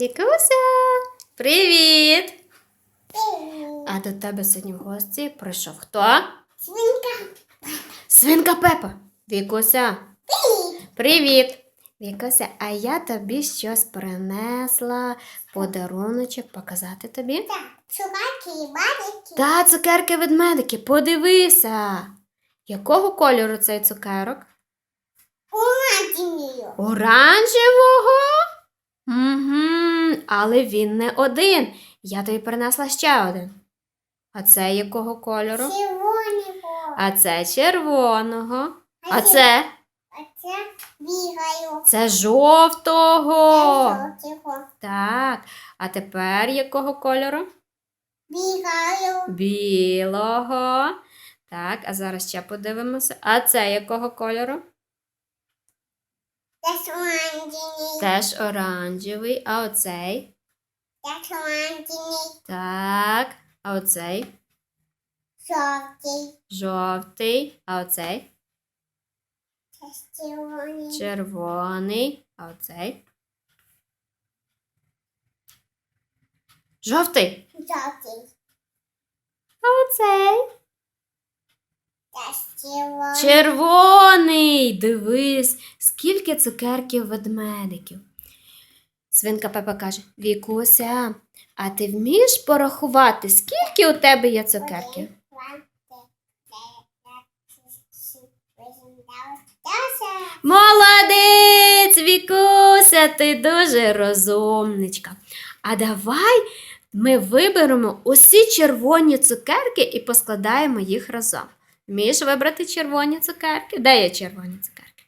Вікуся, привіт! А до тебе сьогодні в гості прийшов хто? Свинка. Свинка Пепа. Вікуся. Привіт! Вікуся, а я тобі щось принесла, подаруночок показати тобі. Так, собаки і бабики. Та цукерки ведмедики, подивися. Якого кольору цей цукерок? Умадінію. Оранжевого? Але він не один. Я тобі принесла ще один. А це якого кольору? Червоного. А це червоного. А це? А це бігаю. Це жовтого. Це жовтого. Так. А тепер якого кольору? Бігаю. Білого. Так, а зараз ще подивимося. А це якого кольору? Це умадіній. Теж оранжевий. А оцей? Це умадіній. Так. А оцей? Жовтий. Жовтий. А оцей? Це червоний. Червоний. А оцей? Жовтий. Жовтий. А оцей? Це червоний. Червоний. Дивись, скільки цукерків ведмедиків. Свинка Пепа каже: Вікуся, а ти вмієш порахувати, скільки у тебе є цукерків? Молодець, Вікуся, ти дуже розумничка. А давай ми виберемо усі червоні цукерки і поскладаємо їх разом. Вмієш вибрати червоні цукерки? Де є червоні цукерки?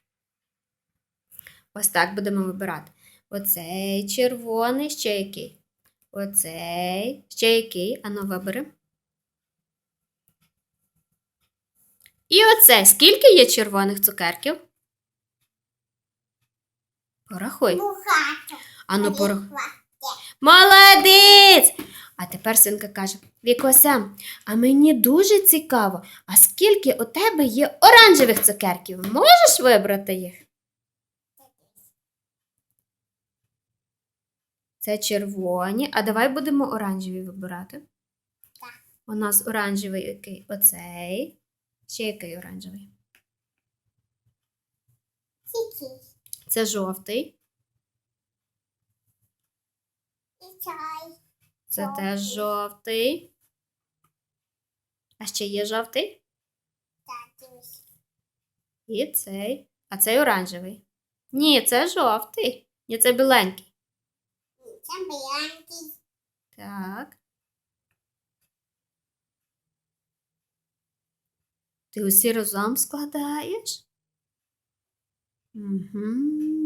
Ось так будемо вибирати. Оцей червоний, ще який? Оцей, ще який? Ану, вибери. І оцей. Скільки є червоних цукерків? Порахуй. Багато. Ану, порахуй. Молодець! А тепер синка каже: Вікося, а мені дуже цікаво, а скільки у тебе є оранжевих цукерків? Можеш вибрати їх? Це червоні. А давай будемо оранжеві вибирати. Так. У нас оранжевий який? Оцей. Ще який оранжевий? Це жовтий. І чай. Це теж жовтий. А ще є жовтий? Так. І цей. А цей оранжевий. Ні, це жовтий. Ні, це біленький. Це білянький. Так. Ти усі разом складаєш? Угу.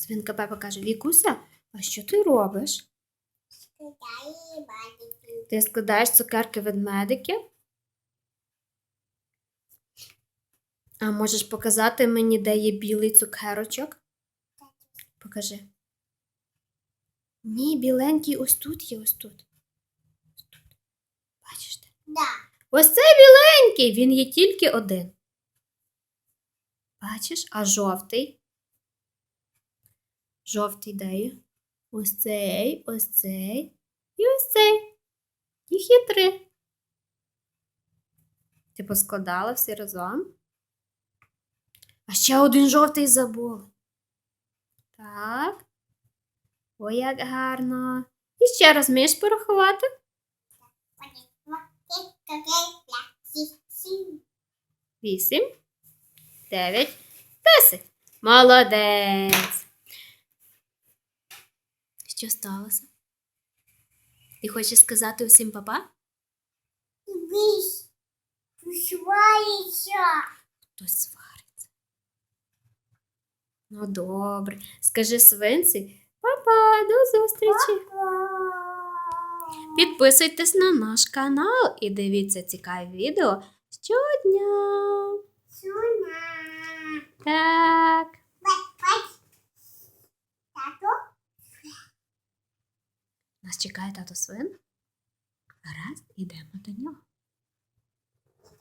Свинка Пепа каже: Вікуся, а що ти робиш? Скидай бабики. Ти складаєш цукерки ведмедиків? А можеш показати мені, де є білий цукерочок? Покажи. Ні, біленький ось тут є, ось тут. Ось тут. Бачиш де? Да. Ось цей біленький, він є тільки один. Бачиш, а жовтий? Жовтий де є? Ось цей, ось цей і ось цей. Їх є три. Ти поскладала всі разом? А ще один жовтий забули. Так. Ой, як гарно. І ще раз вмієш порахувати? Вісім, дев'ять, десять. Молодець. Що сталося? Ти хочеш сказати усім папа? Дивись. Свається. Хтось свариться. Ну, добре. Скажи свинці, папа, до зустрічі. Підписуйтесь на наш канал і дивіться цікаві відео щодня. Суна. Так. Бать, Тато. Чекає тато свин. Гаразд, ідемо до нього.